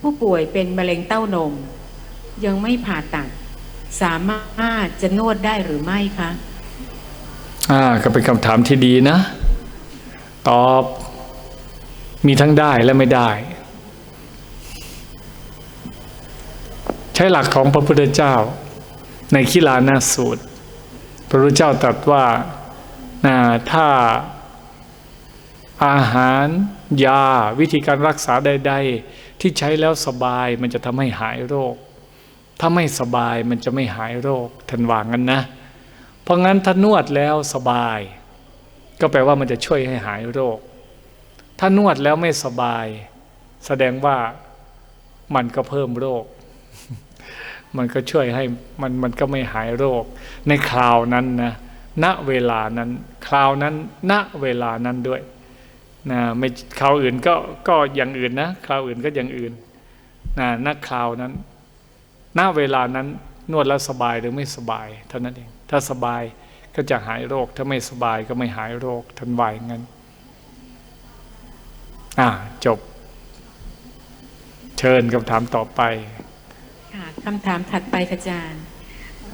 ผู้ป่วยเป็นมะเร็งเต้านม ยังไม่ผ่าตัด สามารถจะนวดได้หรือไม่คะ อ่า ก็เป็นคำถามที่ดีนะ ตอบ มีทั้งได้และไม่ได้ ใช้หลักของพระพุทธเจ้า ในขีลานาสูตร พระพุทธเจ้าตรัสว่านะถ้าอาหารยาวิธีการรักษาใด ๆ ที่ใช้แล้วสบายมันจะทำให้หายโรค ถ้าไม่สบายมันจะไม่หายโรคทันวางกันนะ เพราะงั้นถ้านวดแล้วสบาย ก็แปลว่ามันจะช่วยให้หายโรค ถ้านวดแล้วไม่สบาย แสดงว่ามันก็เพิ่มโรค มันก็ช่วยให้มันมันก็ไม่หายโรค ในคราวนั้นนะ ณ เวลานั้น คราวนั้น ณ เวลานั้นด้วย นะไม่คราวอื่นก็ก็อย่างอื่นนะคราวอื่นก็อย่างอื่นนะณคราวนั้นณเวลานั้นนวดแล้วสบายหรือไม่สบาย เท่านั้นเอง ถ้าสบายก็จะหายโรค ถ้าไม่สบายก็ไม่หายโรคทันวายงั้นอ่าจบ เชิญคำถามต่อไปค่ะคำถามถัดไปอาจารย์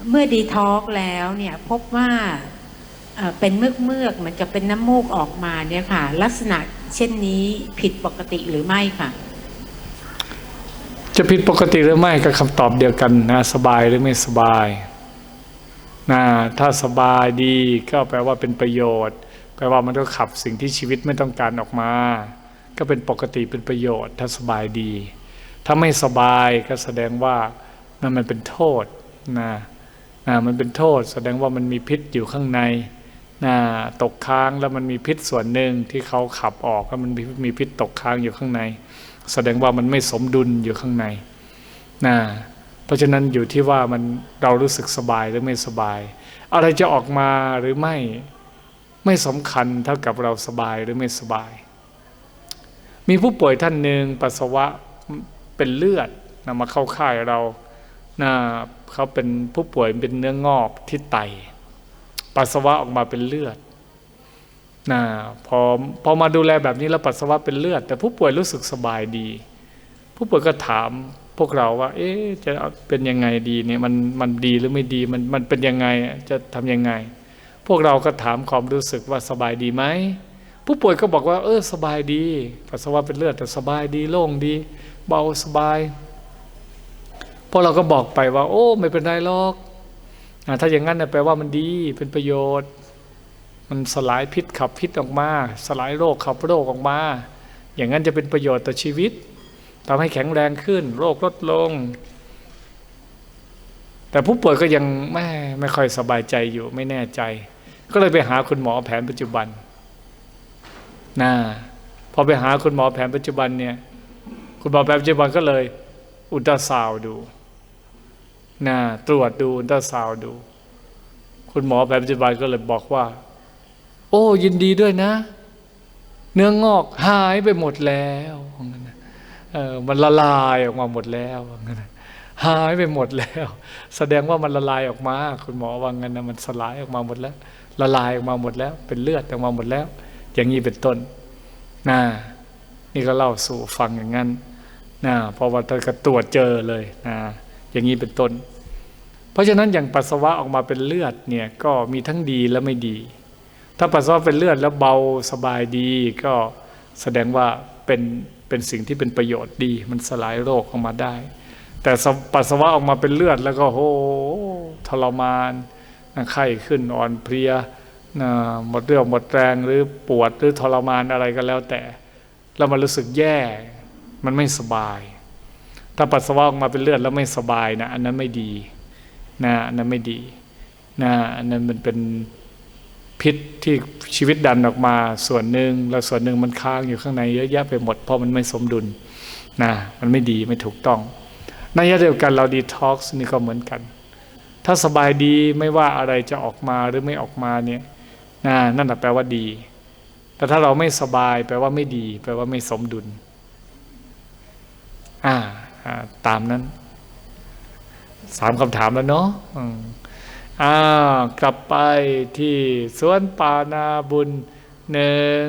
เมื่อดีท็อกแล้วเนี่ยพบว่า เป็นเมือกเมือกเหมือนกับเป็นน้ำมูกออกมาเนี่ยค่ะ ลักษณะเช่นนี้ผิดปกติหรือไม่ค่ะ จะผิดปกติหรือไม่ก็คำตอบเดียวกันนะสบายหรือไม่สบายนะถ้าสบายดีก็แปลว่าเป็นประโยชน์แปลว่ามันก็ขับสิ่งที่ชีวิตไม่ต้องการออกมา ก็เป็นปกติเป็นประโยชน์ ถ้าสบายดี ถ้าไม่สบายก็แสดงว่านั่นมันเป็นโทษนะนะมันเป็นโทษ แสดงว่ามันมีพิษอยู่ข้างใน ตกค้างแล้วมันมีพิษส่วนหนึ่งที่เขาขับออกแล้วมันมีมีพิษตกค้างอยู่ข้างใน แสดงว่ามันไม่สมดุลอยู่ข้างในนะเพราะฉะนั้นอยู่ที่ว่ามันเรารู้สึกสบายหรือไม่สบาย อะไรจะออกมาหรือไม่ไม่สำคัญเท่ากับเราสบายหรือไม่สบาย มีผู้ป่วยท่านหนึ่งปัสสาวะเป็นเลือดนะมาเข้าค่ายเรานะเขาเป็นผู้ป่วยเป็นเนื้องอกที่ไต ปัสสาวะออกมาเป็นเลือดนะพอพอมาดูแลแบบนี้แล้วปัสสาวะเป็นเลือด แต่ผู้ป่วยรู้สึกสบายดี ผู้ป่วยก็ถามพวกเราว่า เอ๊ะจะเป็นยังไงดีเนี่ยมันมันดีหรือไม่ดีมันมันเป็นยังไงจะทำยังไง พวกเราก็ถามความรู้สึกว่าสบายดีไหมผู้ป่วยก็บอกว่า เออสบายดี ปัสสาวะเป็นเลือดแต่สบายดีโล่งดี เบาสบายพวกเราก็บอกไปว่า โอ้ ไม่เป็นไรหรอก ถ้าอย่างนั้นแปลว่ามันดีเป็นประโยชน์ มันสลายพิษขับพิษออกมา สลายโรคขับโรคออกมา อย่างนั้นจะเป็นประโยชน์ต่อชีวิตทำให้แข็งแรงขึ้น โรคลดลง แต่ผู้ป่วยก็ยังไม่ไม่ค่อยสบายใจอยู่ไม่แน่ใจ ก็เลยไปหาคุณหมอแผนปัจจุบันนะพอไปหาคุณหมอแผนปัจจุบันเนี่ย คุณหมอแผนปัจจุบันก็เลย อุตราซาวด์ดู นะตรวจดูอุลตราซาวดู คุณหมอแผนปัจจุบันก็เลยบอกว่า โอ้ ยินดีด้วยนะ เนื้องอกหายไปหมดแล้วเออมันละลายออกมาหมดแล้วหายไปหมดแล้ว แสดงว่ามันละลายออกมา คุณหมอว่างั้นนะมันสลายออกมาหมดแล้ว ละลายออกมาหมดแล้ว เป็นเลือดออกมาหมดแล้ว อย่างนี้เป็นต้นนะนี่ก็เล่าสู่ฟังอย่างนั้นนะพราะว่าถ้าก็ตรวจเจอเลยนะ อย่างนี้เป็นต้น เพราะฉะนั้นอย่างปัสสาวะออกมาเป็นเลือดเนี่ยก็มีทั้งดีและไม่ดี ถ้าปัสสาวะเป็นเลือดแล้วเบาสบายดี ก็แสดงว่าเป็นเป็นสิ่งที่เป็นประโยชน์ดี มันสลายโรคออกมาได้ แต่ปัสสาวะออกมาเป็นเลือดแล้วก็โหทรมานไข้ขึ้นอ่อนเพลียหมดเรี่ยวหมดแรงหรือปวดหรือทรมานอะไรก็แล้วแต่ แล้วมันรู้สึกแย่ มันไม่สบาย ถ้าปัสสาวะออกมาเป็นเลือดแล้วไม่สบายนะอันนั้นไม่ดีนะอันนั้นไม่ดีนะอันนั้นมันเป็นพิษที่ชีวิตดันออกมาส่วนหนึ่งแล้วส่วนหนึ่งมันค้างอยู่ข้างในเยอะแยะไปหมดเพราะมันไม่สมดุลนะมันไม่ดีไม่ถูกต้องในยะเดียวกันเราดีท็อกซ์นี่ก็เหมือนกัน ถ้าสบายดีไม่ว่าอะไรจะออกมาหรือไม่ออกมาเนี่ยนะนั่นแปลว่าดี แต่ถ้าเราไม่สบายแปลว่าไม่ดี แปลว่าไม่สมดุลอ่าอ่า ตามนั้นสามคำถามแล้วเนาะอ่ากลับไปที่สวนป่านาบุญหนึ่ง